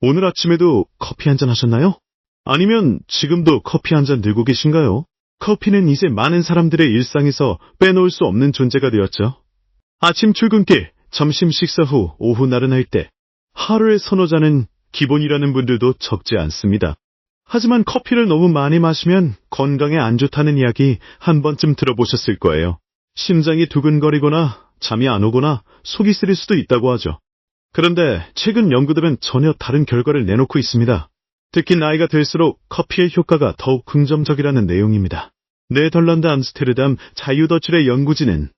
오늘 아침에도 커피 한 잔 하셨나요? 아니면 지금도 커피 한 잔 들고 계신가요? 커피는 이제 많은 사람들의 일상에서 빼놓을 수 없는 존재가 되었죠. 아침 출근길, 점심 식사 후, 오후 나른할 때 하루에 서너 잔은 기본이라는 분들도 적지 않습니다. 하지만 커피를 너무 많이 마시면 건강에 안 좋다는 이야기 한 번쯤 들어보셨을 거예요. 심장이 두근거리거나 잠이 안 오거나 속이 쓰릴 수도 있다고 하죠. 그런데 최근 연구들은 전혀 다른 결과를 내놓고 있습니다. 특히 나이가 들수록 커피의 효과가 더욱 긍정적이라는 내용입니다. 네덜란드 암스테르담 자유더출의 연구진은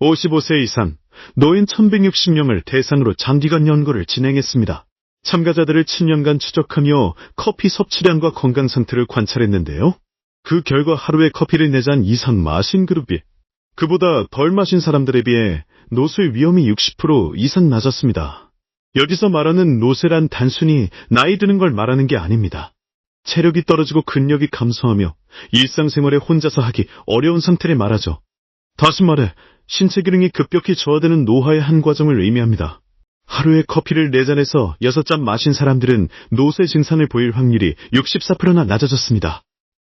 55세 이상 노인 1160명을 대상으로 장기간 연구를 진행했습니다. 참가자들을 7년간 추적하며 커피 섭취량과 건강 상태를 관찰했는데요. 그 결과 하루에 커피를 4잔 이상 마신 그룹이 그보다 덜 마신 사람들에 비해 노쇠 위험이 60% 이상 낮았습니다. 여기서 말하는 노쇠란 단순히 나이 드는 걸 말하는 게 아닙니다. 체력이 떨어지고 근력이 감소하며 일상생활에 혼자서 하기 어려운 상태를 말하죠. 다시 말해 신체 기능이 급격히 저하되는 노화의 한 과정을 의미합니다. 하루에 커피를 4잔에서 6잔 마신 사람들은 노쇠 증상을 보일 확률이 64%나 낮아졌습니다.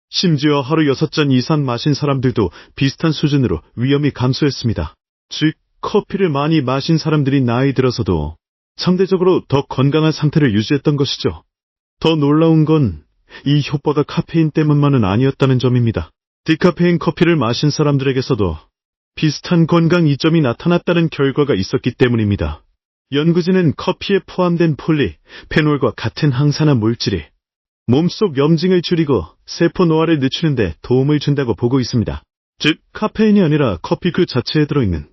심지어 하루 6잔 이상 마신 사람들도 비슷한 수준으로 위험이 감소했습니다. 즉, 커피를 많이 마신 사람들이 나이 들어서도 상대적으로 더 건강한 상태를 유지했던 것이죠. 더 놀라운 건 이 효과가 카페인 때문만은 아니었다는 점입니다. 디카페인 커피를 마신 사람들에게서도 비슷한 건강 이점이 나타났다는 결과가 있었기 때문입니다. 연구진은 커피에 포함된 폴리, 페놀과 같은 항산화 물질이 몸속 염증을 줄이고 세포 노화를 늦추는데 도움을 준다고 보고 있습니다. 즉, 카페인이 아니라 커피 그 자체에 들어있는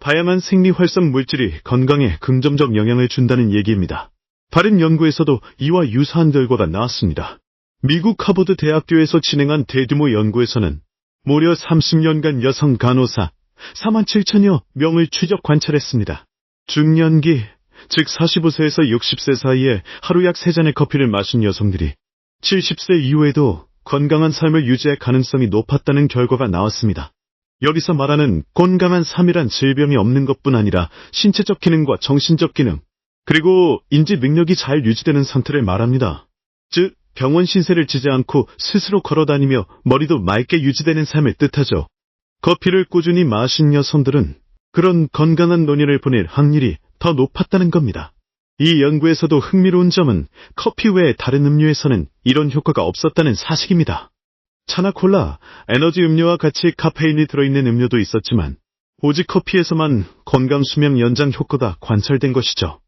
다양한 생리활성 물질이 건강에 긍정적 영향을 준다는 얘기입니다. 다른 연구에서도 이와 유사한 결과가 나왔습니다. 미국 하버드 대학교에서 진행한 대규모 연구에서는 무려 30년간 여성 간호사 4만 7천여 명을 추적 관찰했습니다. 중년기, 즉 45세에서 60세 사이에 하루 약 3잔의 커피를 마신 여성들이 70세 이후에도 건강한 삶을 유지할 가능성이 높았다는 결과가 나왔습니다. 여기서 말하는 건강한 삶이란 질병이 없는 것뿐 아니라 신체적 기능과 정신적 기능, 그리고 인지 능력이 잘 유지되는 상태를 말합니다. 즉, 병원 신세를 지지 않고 스스로 걸어다니며 머리도 맑게 유지되는 삶을 뜻하죠. 커피를 꾸준히 마신 여성들은 그런 건강한 노년을 보낼 확률이 더 높았다는 겁니다. 이 연구에서도 흥미로운 점은 커피 외의 다른 음료에서는 이런 효과가 없었다는 사실입니다. 차나 콜라, 에너지 음료와 같이 카페인이 들어있는 음료도 있었지만 오직 커피에서만 건강 수명 연장 효과가 관찰된 것이죠.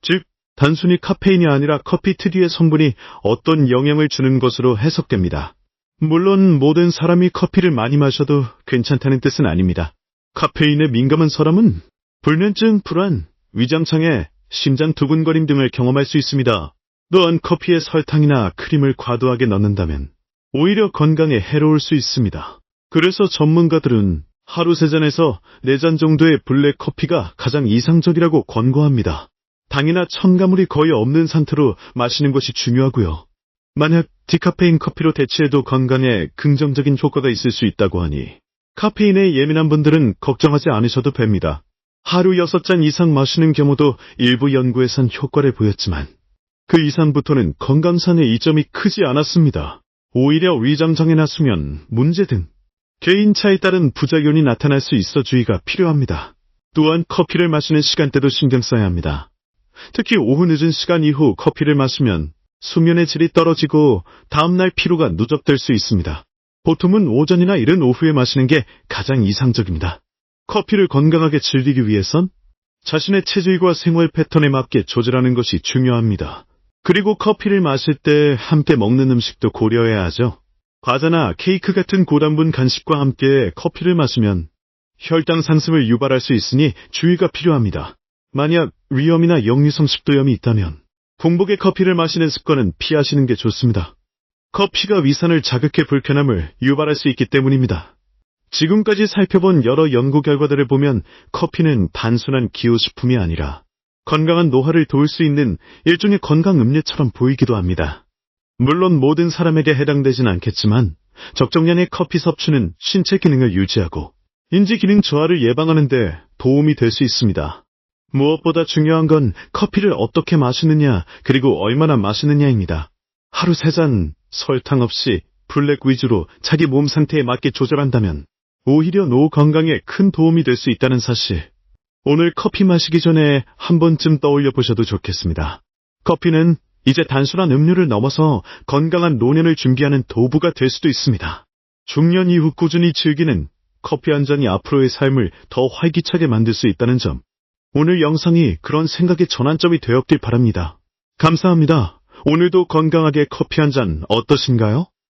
즉, 단순히 카페인이 아니라 커피 특유의 성분이 어떤 영향을 주는 것으로 해석됩니다. 물론 모든 사람이 커피를 많이 마셔도 괜찮다는 뜻은 아닙니다. 카페인에 민감한 사람은 불면증, 불안, 위장장애, 심장 두근거림 등을 경험할 수 있습니다. 또한 커피에 설탕이나 크림을 과도하게 넣는다면 오히려 건강에 해로울 수 있습니다. 그래서 전문가들은 하루 3잔에서 4잔 정도의 블랙 커피가 가장 이상적이라고 권고합니다. 당이나 첨가물이 거의 없는 상태로 마시는 것이 중요하고요. 만약 디카페인 커피로 대체해도 건강에 긍정적인 효과가 있을 수 있다고 하니 카페인에 예민한 분들은 걱정하지 않으셔도 됩니다. 하루 6잔 이상 마시는 경우도 일부 연구에선 효과를 보였지만 그 이상부터는 건강상의 이점이 크지 않았습니다. 오히려 위장장애나 수면, 문제 등 개인차에 따른 부작용이 나타날 수 있어 주의가 필요합니다. 또한 커피를 마시는 시간대도 신경 써야 합니다. 특히 오후 늦은 시간 이후 커피를 마시면 수면의 질이 떨어지고 다음날 피로가 누적될 수 있습니다. 보통은 오전이나 이른 오후에 마시는 게 가장 이상적입니다. 커피를 건강하게 즐기기 위해선 자신의 체질과 생활 패턴에 맞게 조절하는 것이 중요합니다. 그리고 커피를 마실 때 함께 먹는 음식도 고려해야 하죠. 과자나 케이크 같은 고단분 간식과 함께 커피를 마시면 혈당 상승을 유발할 수 있으니 주의가 필요합니다. 만약 위염이나 역류성 식도염이 있다면 공복에 커피를 마시는 습관은 피하시는 게 좋습니다. 커피가 위산을 자극해 불편함을 유발할 수 있기 때문입니다. 지금까지 살펴본 여러 연구 결과들을 보면 커피는 단순한 기호식품이 아니라 건강한 노화를 도울 수 있는 일종의 건강 음료처럼 보이기도 합니다. 물론 모든 사람에게 해당되진 않겠지만 적정량의 커피 섭취는 신체 기능을 유지하고 인지 기능 저하를 예방하는 데 도움이 될 수 있습니다. 무엇보다 중요한 건 커피를 어떻게 마시느냐, 그리고 얼마나 마시느냐입니다. 하루 세잔 설탕 없이 블랙 위주로 자기 몸 상태에 맞게 조절한다면 오히려 노후 건강에 큰 도움이 될 수 있다는 사실. 오늘 커피 마시기 전에 한 번쯤 떠올려 보셔도 좋겠습니다. 커피는 이제 단순한 음료를 넘어서 건강한 노년을 준비하는 도구가 될 수도 있습니다. 중년 이후 꾸준히 즐기는 커피 한 잔이 앞으로의 삶을 더 활기차게 만들 수 있다는 점. 오늘 영상이 그런 생각의 전환점이 되었길 바랍니다. 감사합니다. 오늘도 건강하게 커피 한 잔 어떠신가요?